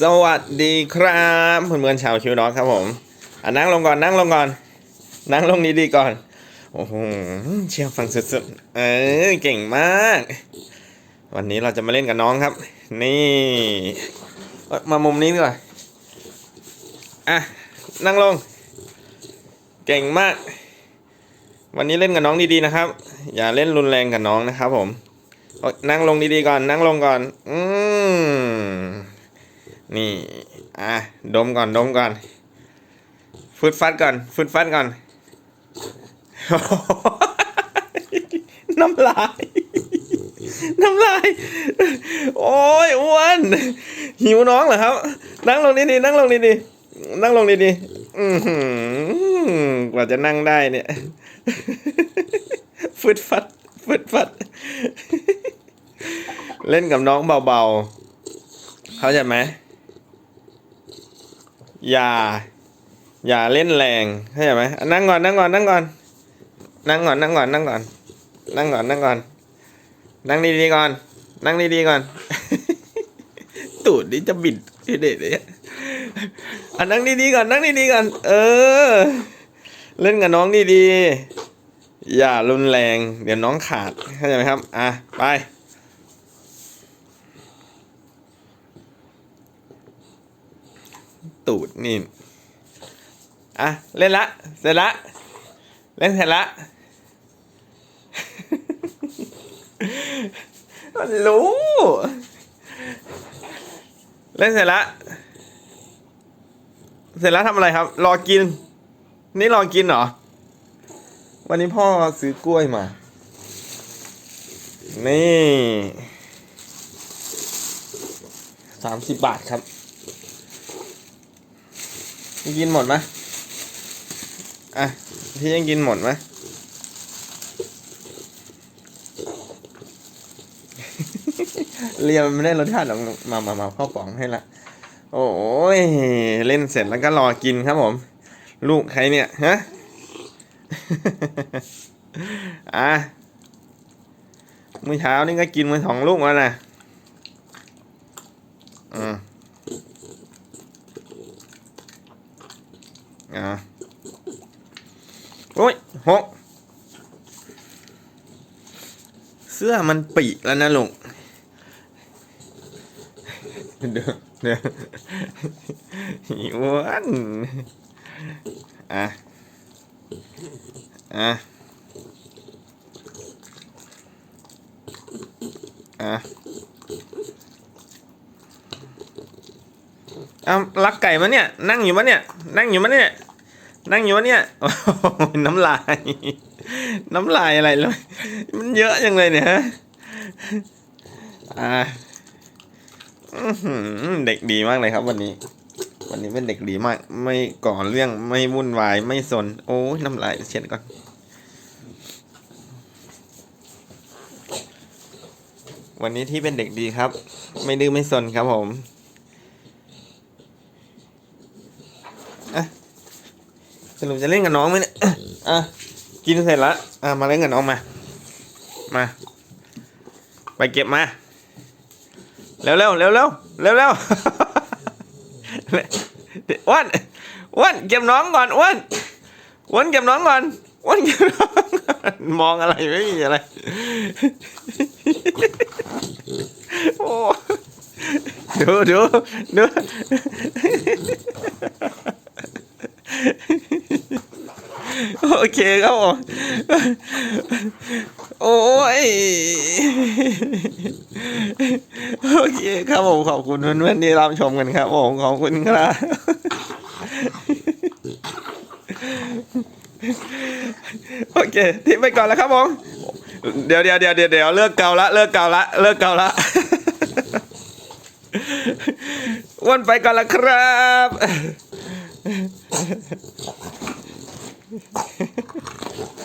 สวัสดีครับเพื่อนๆชาวคิวด็อกครับผมอะนั่งลงก่อนนั่งลงก่อน นั่งลงดีๆก่อน โอ้โหเชี่ยวฟังสุดๆ เออเก่งมาก วันนี้เราจะมาเล่นกับน้องครับ นี่มามุมนี้ดีกว่าอะนั่งลง เก่งมาก วันนี้เล่นกับน้องดีๆนะครับ อย่าเล่นรุนแรงกับน้องนะครับผมนั่งลงดีๆก่อน นั่งลงก่อน อืม นี่ อะ ดมก่อน ดมก่อนฟืดฟัดก่อนฟืดฟัดก่อน น้ำลาย น้ำลาย โอ้ยอ้วน หิวน้องเหรอครับ นั่งลงดีๆนั่งลงดีๆนั่งลงดีๆอือกว่าจะนั่งได้เนี่ยฟืดฟัดฟืดฟัด เล่นกับน้องเบาๆ เข้าใจไหม อย่า อย่าเล่นแรงเข้าใจไหมนั่งก่อนนั่งก่อนนั่งก่อนนั่งก่อนนั่งก่อนนั่งก่อนนั่งก่อนนั่งก่อนนั่งดีๆก่อน นั่งดีๆก่อน ตูดนี่จะบิดเด็ดเลยอะอะนั่งดีๆก่อนนั่งดีๆก่อน เออ เล่นกับน้องดีๆอย่ารุนแรง เดี๋ยวน้องขาดเข้าใจไหมครับ อะ ไป ตูดนี่อะเล่นละเสร็จละเล่นเสร็จละมันรู้เล่นเสร็จละเสร็จแล้วทำอะไรครับ รอกิน นี่รอกินเหรอ วันนี้พ่อซื้อกล้วยมา นี่สามสิบบาทครับ กินหมดไหมอะ พี่ยังกินหมดไหมเรียมไม่ได้รสชาติหรอกมามามาข้าป๋องให้ละ โอ้ย เล่นเสร็จแล้วก็รอกินครับผม ลูกใครเนี่ยฮะ อะมื้อเช้านี่ก็กินมาสองลูกแล้วนะอืม อ่าโอ้ยหกเสื้อมันปีแล้วนะลุงเดี๋ยวเดี๋ยววอันอะ อะ อะเอารักไก่มาเนี่ย นั่งอยู่มะเนี่ย นั่งอยู่มะเนี่ย นั่งอยู่มะเนี่ยโอ้ยน้ำลาย น้ำลายอะไรเลยมันเยอะยังเลยเนี่ยฮะอ่าเด็กดีมากเลยครับ วันนี้ วันนี้เป็นเด็กดีมาก ไม่ก่อเรื่องไม่วุ่นวาย ไม่สน โอ้ยน้ำลายเช็ดก่อนวันนี้ที่เป็นเด็กดีครับ ไม่ดื้อไม่สนครับผมอะ รุปจะเล่นกับน้องไหมเนี่ย อะ กินเสร็จแล้วอะ มาเล่นกับน้องมา มา ไปเก็บมา เร็วเร็วเร็วเร็วเร็วเร็วอ้วนอ้วนเก็บน้องก่อนอ้วนอ้วนเก็บน้องก่อนอ้วนเก็บน้องมองอะไรไม่มีอะไร โอ้ดูดูดู โอเคครับผมโอ้ยโอเคครับผมขอบคุณเพื่อนๆที่รับชมกันครับผมขอบคุณครับโอเคทิ้งไปก่อนแล้วครับผมเดี๋ยวเดี๋ยวเดี๋ยวเดี๋ยวเลิกเกาละเลิกเกาละเลิกเกาละอ้วนไปก่อนละครับ ハハハハ!